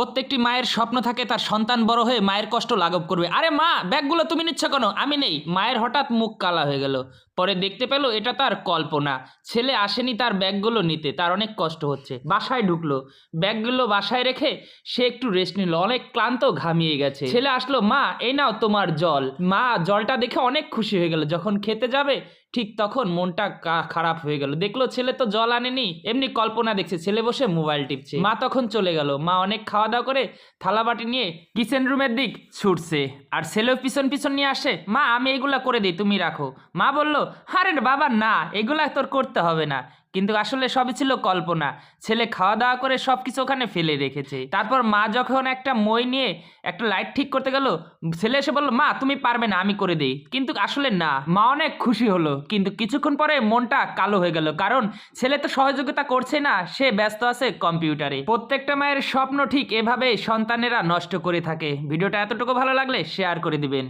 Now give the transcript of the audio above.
প্রত্যেকটি মায়ের স্বপ্ন থাকে তার সন্তান বড় হয়ে মায়ের কষ্ট লাঘব করবে। আরে মা, ব্যাগগুলো তুমি নিচ্ছ কেন? আমি নেই। মায়ের হঠাৎ মুখ কালা হয়ে গেল। পরে দেখতে পেল এটা তার কল্পনা। ছেলে আসেনি তার ব্যাগগুলো নিতে। তার অনেক কষ্ট হচ্ছে। বাসায় ঢুকলো। ব্যাগগুলো বাসায় রেখে সে একটু রেস্ট নিল। অনেক ক্লান্ত ঘামিয়ে গেছে। ছেলে আসলো, মা, এই নাও তোমার জল। মা জলটা দেখে অনেক খুশি হয়ে গেল। যখন খেতে যাবে, ঠিক তখন মনটা খারাপ হয়ে গেল। দেখল, ছেলে তো জল আনেনি। এমনি কল্পনা দেখছে। ছেলে বসে মোবাইল টিপছে। মা তখন চলে গেল। মা অনেক খাওয়া দাওয়া করে থালা বাটি নিয়ে কিচেন রুমের দিক ছুটছে। আর ছেলেও পিছন পিছন নিয়ে আসে, মা, আমি এগুলা করে দিই, তুমি রাখো। মা বলল, আরে বাবা, না, এগুলা তোর করতে হবে না। কিন্তু আসলে সবই ছিল কল্পনা। ছেলে খাওয়া দাওয়া করে সব কিছু ওখানে ফেলে রেখেছে। তারপর মা যখন একটা মই নিয়ে একটা লাইট ঠিক করতে গেল, ছেলে এসে বলল, মা, তুমি পারবে না, আমি করে দিই। কিন্তু আসলে না, মা অনেক খুশি হলো। কিন্তু কিছুক্ষণ পরে মনটা কালো হয়ে গেল, কারণ ছেলে তো সহযোগিতা করছে না, সে ব্যস্ত আছে কম্পিউটারে। প্রত্যেকটা মায়ের স্বপ্ন ঠিক এভাবে সন্তানেরা নষ্ট করে থাকে। ভিডিওটা এতটুকু ভালো লাগলে শেয়ার করে দিবেন।